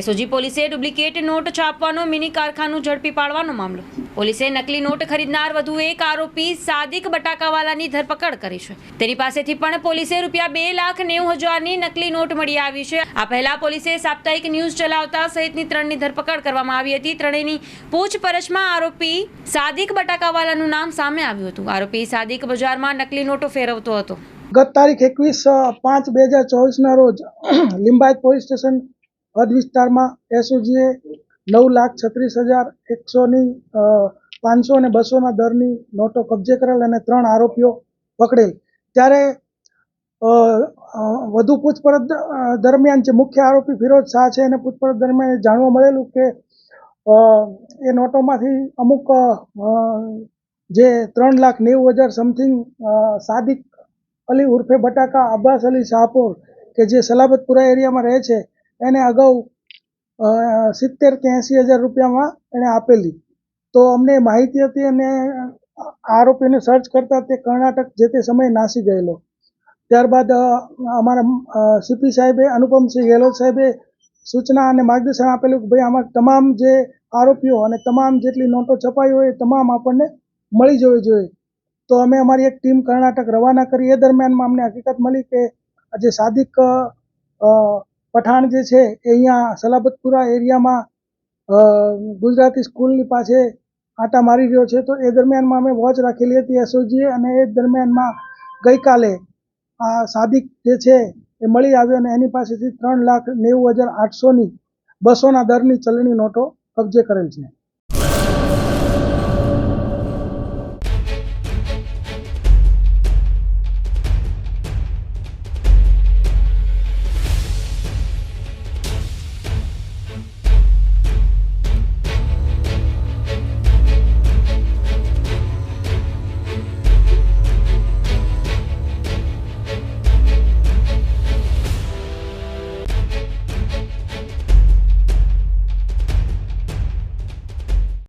SOG પોલીસે duplicate not છાપવાનો, mini કારખાનું ઝડપી પાડવાનો મામલો. પોલીસે નકલી નોટ ખરીદનાર વધુ એક આરોપી સાદિક બટાકાવાલાની ધરપકડ કરી છે. તેની પાસેથી પણ પોલીસે રૂપિયા બે લાખ નેવું હજારની નકલી નોટ મળી આવી છે. આ પહેલા પોલીસે સાપ્તાહિક ન્યૂઝ ચલાવતા સહિતની ત્રણની ધરપકડ કરવામાં આવી હતી. ત્રણેયની પૂછપરછમાં આરોપી સાદિક બટાકાવાલાનું નામ સામે આવ્યું હતું. આરોપી સાદિક બજારમાં નકલી નોટો ફેરવતો હતો. ગત તારીખ એકવીસ પાંચ બે હજાર ચોવીસના રોજ લિંબાયત પોલીસ સ્ટેશન હદ વિસ્તારમાં એસઓજીએ નવ લાખ છત્રીસ હજાર એકસોની પાંચસો અને બસોના દરની નોટો કબજે કરેલ અને ત્રણ આરોપીઓ પકડેલ. ત્યારે વધુ પૂછપરછ દરમિયાન જે મુખ્ય આરોપી ફિરોજ શાહ છે એને પૂછપરછ દરમિયાન જાણવા મળેલું કે એ નોટોમાંથી અમુક જે ત્રણ લાખ નેવું હજાર સમથિંગ સાદિક અલી ઉર્ફે બટાકા અબ્બાસ અલી શાહપુર, કે જે સલાબતપુરા એરિયામાં રહે છે એને અગાઉ સિત્તેર કે એંસી હજાર રૂપિયામાં એણે આપેલી. તો અમને માહિતી હતી અને આરોપીને સર્ચ કરતા તે કર્ણાટક જે તે સમયે નાસી ગયેલો. ત્યારબાદ અમારા સીપી સાહેબે અનુપમસિંહ ગેહલોત સાહેબે સૂચના અને માર્ગદર્શન આપેલું કે ભાઈ આમાં તમામ જે આરોપીઓ અને તમામ જેટલી નોટો છપાઈ હોય એ તમામ આપણને મળી જવી જોઈએ. તો અમે અમારી એક ટીમ કર્ણાટક રવાના કરી. એ દરમિયાનમાં અમને હકીકત મળી કે જે સાદિક પઠાણ જે છે એ અહીંયા સલાબતપુરા એરિયામાં ગુજરાતી સ્કૂલની પાસે આટા મારી રહ્યો છે. તો એ દરમિયાનમાં અમે વોચ રાખેલી હતી એસઓજીએ અને એ દરમિયાનમાં ગઈકાલે આ સાદિક જે છે એ મળી આવ્યો અને એની પાસેથી ત્રણ લાખ નેવું હજાર આઠસોની બસોના દરની ચલણી નોટો કબજે કરેલ છે.